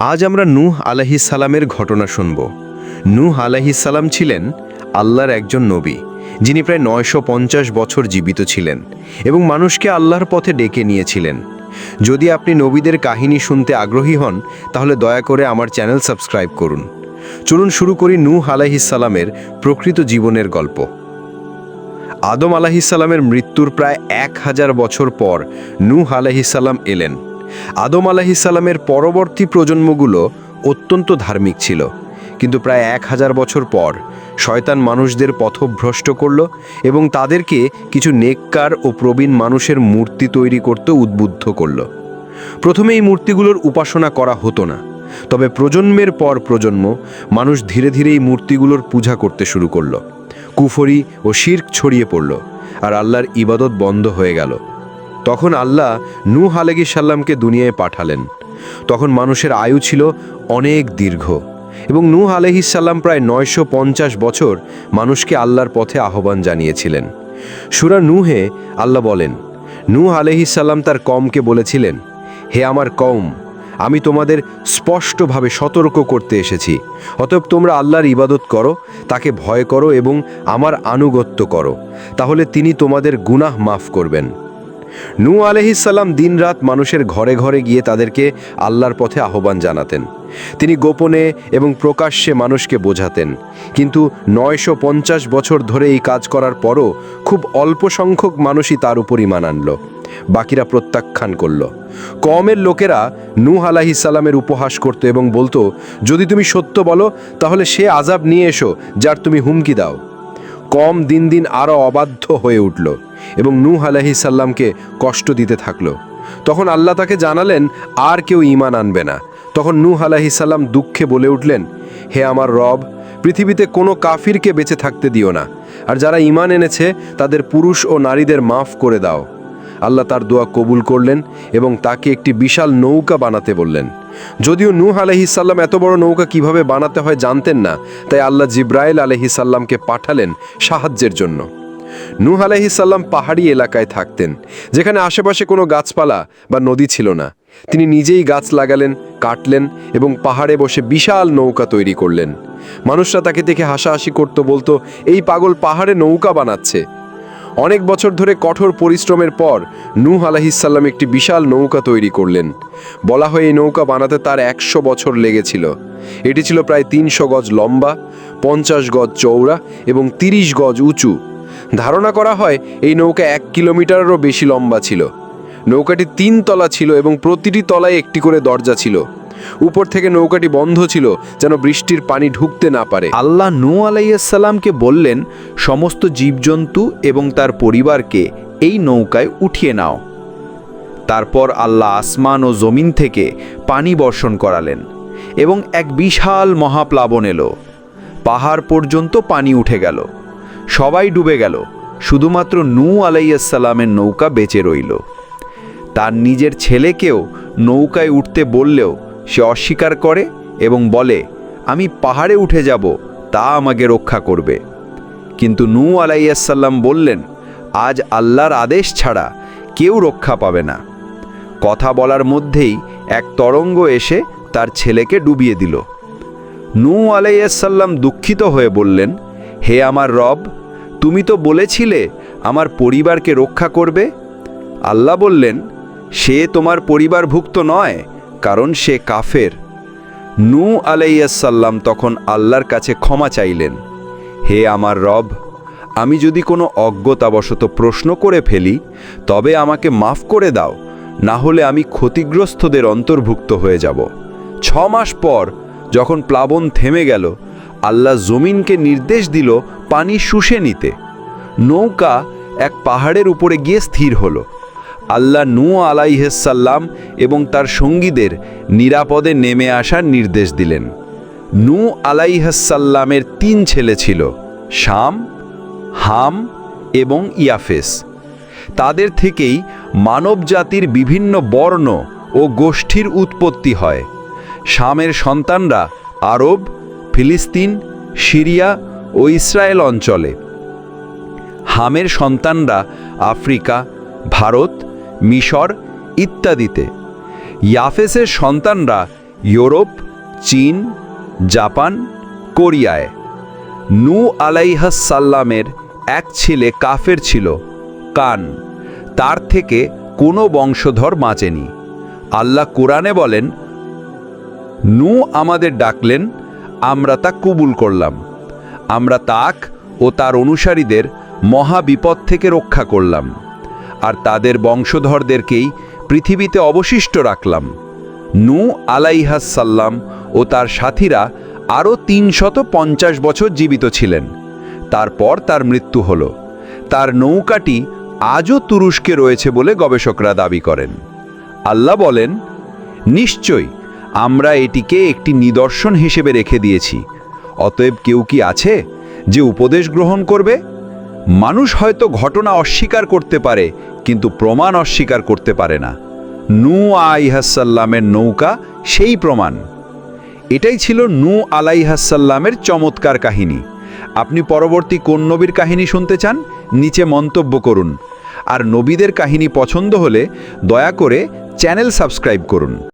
আজ আমরা নূহ আলাহিসাল্লামের ঘটনা শুনব। নূহ আলাহিসাল্লাম ছিলেন আল্লাহর একজন নবী, যিনি প্রায় নয়শো পঞ্চাশ বছর জীবিত ছিলেন এবং মানুষকে আল্লাহর পথে ডেকে নিয়েছিলেন। যদি আপনি নবীদের কাহিনী শুনতে আগ্রহী হন, তাহলে দয়া করে আমার চ্যানেল সাবস্ক্রাইব করুন। চলুন শুরু করি নূহ আলাহিসাল্লামের প্রকৃত জীবনের গল্প। আদম আলাহিসাল্লামের মৃত্যুর প্রায় এক হাজার বছর পর নূহ আলাহিসাল্লাম এলেন। আদম আলাহিসাল্লামের পরবর্তী প্রজন্মগুলো অত্যন্ত ধার্মিক ছিল। কিন্তু প্রায় এক হাজার বছর পর শয়তান মানুষদের পথভ্রষ্ট করল এবং তাদেরকে কিছু নেককার ও প্রবীণ মানুষের মূর্তি তৈরি করতে উদ্বুদ্ধ করল। প্রথমে এই মূর্তিগুলোর উপাসনা করা হতো না, তবে প্রজন্মের পর প্রজন্ম মানুষ ধীরে ধীরে এই মূর্তিগুলোর পূজা করতে শুরু করল। কুফরি ও শির্ক ছড়িয়ে পড়ল, আর আল্লাহর ইবাদত বন্ধ হয়ে গেল। তখন আল্লাহ নূহ আলাইসাল্লামকে দুনিয়ায় পাঠালেন। তখন মানুষের আয়ু ছিল অনেক দীর্ঘ এবং নূহ আলহিসাল্লাম প্রায় নয়শো পঞ্চাশ বছর মানুষকে আল্লাহর পথে আহ্বান জানিয়েছিলেন। সুরা নূহে আল্লাহ বলেন, নূহ আলহিসাল্লাম তার কমকে বলেছিলেন, হে আমার কম আমি তোমাদের স্পষ্টভাবে সতর্ক করতে এসেছি। অতএব তোমরা আল্লাহর ইবাদত করো, তাকে ভয় করো এবং আমার আনুগত্য করো। তাহলে তিনি তোমাদের গুনাহ মাফ করবেন। নূ আলহিসাল্লাম দিনরাত মানুষের ঘরে ঘরে গিয়ে তাদেরকে আল্লাহর পথে আহ্বান জানাতেন। তিনি গোপনে এবং প্রকাশ্যে মানুষকে বোঝাতেন। কিন্তু নয়শো পঞ্চাশ বছর ধরে এই কাজ করার পরও খুব অল্প সংখ্যক মানুষই তার উপর ইমান আনল। বাকিরা প্রত্যাখ্যান করল। কমের লোকেরা নূহ আলাহিসাল্লামের উপহাস করত এবং বলতো, যদি তুমি সত্য বলো, তাহলে সে আজাব নিয়ে এসো, যার তুমি হুমকি দাও। কম দিন দিন আরও অবাধ্য হয়ে উঠল। এবং নূহ আলাহিসাল্লামকে কষ্ট দিতে থাকল। তখন আল্লাহ তাকে জানালেন, আর কেউ ইমান আনবে না। তখন নূহ আলাহিসাল্লাম দুঃখে বলে উঠলেন, হে আমার রব, পৃথিবীতে কোনো কাফিরকে বেঁচে থাকতে দিও না, আর যারা ইমান এনেছে, তাদের পুরুষ ও নারীদের মাফ করে দাও। আল্লাহ তার দোয়া কবুল করলেন এবং তাকে একটি বিশাল নৌকা বানাতে বললেন। যদিও নূহ আলহিসাল্লাম এত বড় নৌকা কীভাবে বানাতে হয় জানতেন না, তাই আল্লাহ জিব্রাইল আলহিসাল্লামকে পাঠালেন সাহায্যের জন্য। নূহ আলহিসাল্লাম পাহাড়ি এলাকায় থাকতেন, যেখানে আশেপাশে কোনো গাছপালা বা নদী ছিল না। তিনি নিজেই গাছ লাগালেন, কাটলেন এবং পাহাড়ে বসে বিশাল নৌকা তৈরি করলেন। মানুষরা তাকে দেখে হাসাহাসি করতো, বলতো, এই পাগল পাহাড়ে নৌকা বানাচ্ছে। অনেক বছর ধরে কঠোর পরিশ্রমের পর নূহ আলাহিসাল্লাম একটি বিশাল নৌকা তৈরি করলেন। বলা হয় এই নৌকা বানাতে তার একশো বছর লেগেছিল। এটি ছিল প্রায় তিনশো গজ লম্বা, পঞ্চাশ গজ চৌড়া এবং তিরিশ গজ উঁচু। ধারণা করা হয় এই নৌকা এক কিলোমিটারেরও বেশি লম্বা ছিল। নৌকাটি তিন তলা ছিল এবং প্রতিটি তলায় একটি করে দরজা ছিল। উপর থেকে নৌকাটি বন্ধ ছিল যেন বৃষ্টির পানি ঢুকতে না পারে। আল্লাহ নু আলাইসাল্লামকে বললেন, সমস্ত জীবজন্তু এবং তার পরিবারকে এই নৌকায় উঠিয়ে নাও। তারপর আল্লাহ আসমান ও জমিন থেকে পানি বর্ষণ করালেন এবং এক বিশাল মহাপ্লাবন এলো। পাহাড় পর্যন্ত পানি উঠে গেল। সবাই ডুবে গেল। শুধুমাত্র নূ আলাইসাল্লামের নৌকা বেঁচে রইল। তার নিজের ছেলেকেও নৌকায় উঠতে বললেও সে অস্বীকার করে এবং বলে, আমি পাহাড়ে উঠে যাব, তা আমাকে রক্ষা করবে। কিন্তু নূ আলাইসাল্লাম বললেন, আজ আল্লাহর আদেশ ছাড়া কেউ রক্ষা পাবে না। কথা বলার মধ্যেই এক তরঙ্গ এসে তার ছেলেকে ডুবিয়ে দিল। নূ আলাইসাল্লাম দুঃখিত হয়ে বললেন হে আমার রব, তুমি তো বলেছিলে আমার পরিবারকে রক্ষা করবে? আল্লাহ বললেন, সে তোমার পরিবারভুক্ত নয়, কারণ সে কাফের। নু আলাইসাল্লাম তখন আল্লাহর কাছে ক্ষমা চাইলেন, হে আমার রব, আমি যদি কোনো অজ্ঞতাবশত প্রশ্ন করে ফেলি, তবে আমাকে মাফ করে দাও, না হলে আমি ক্ষতিগ্রস্তদের অন্তর্ভুক্ত হয়ে যাব। ছ মাস পর যখন প্লাবন থেমে গেল আল্লাহ জমিনকে নির্দেশ দিল পানি শুষে নিতে। নৌকা এক পাহাড়ের উপরে গিয়ে স্থির হলো। আল্লাহ নু আলাইহাল্লাম এবং তার সঙ্গীদের নিরাপদে নেমে আসার নির্দেশ দিলেন। নু আলাইহাল্লামের তিন ছেলে ছিল, শাম, হাম এবং ইয়াফেস। তাদের থেকেই মানব জাতির বিভিন্ন বর্ণ ও গোষ্ঠীর উৎপত্তি হয়। শামের সন্তানরা আরব ফিলিস্তিন, সিরিয়া ও ইসরায়েল অঞ্চলে। হামের সন্তানরা আফ্রিকা, ভারত, মিশর ইত্যাদিতে। ইয়াফেসের সন্তানরা ইউরোপ, চীন, জাপান, কোরিয়ায়। নু আলাইহাসাল্লামের এক ছেলে কাফের ছিল, কান। তার থেকে কোনো বংশধর বাঁচেনি। আল্লাহ কোরআনে বলেন, নু আমাদের ডাকলেন আমরা তা কবুল করলাম। আমরা তাক ও তার অনুসারীদের মহা বিপদ থেকে রক্ষা করলাম। আর তাদের বংশধরদেরকেই পৃথিবীতে অবশিষ্ট রাখলাম। নু আলাইহাসাল্লাম ও তার সাথীরা আরও তিনশত পঞ্চাশ বছর জীবিত ছিলেন। তারপর তার মৃত্যু হল। তার নৌকাটি আজও তুরস্কে রয়েছে বলে গবেষকরা দাবি করেন। আল্লাহ বলেন, নিশ্চয়ই আমরা এটিকে একটি নিদর্শন হিসেবে রেখে দিয়েছি। অতএব কেউ কি আছে যে উপদেশ গ্রহণ করবে? মানুষ হয়তো ঘটনা অস্বীকার করতে পারে, কিন্তু প্রমাণ অস্বীকার করতে পারে না। নু আইহাসাল্লামের নৌকা সেই প্রমাণ। এটাই ছিল নু আলাইহাসাল্লামের চমৎকার কাহিনী। আপনি পরবর্তী কোন নবীর কাহিনী শুনতে চান, নিচে মন্তব্য করুন। আর নবীদের কাহিনী পছন্দ হলে দয়া করে চ্যানেল সাবস্ক্রাইব করুন।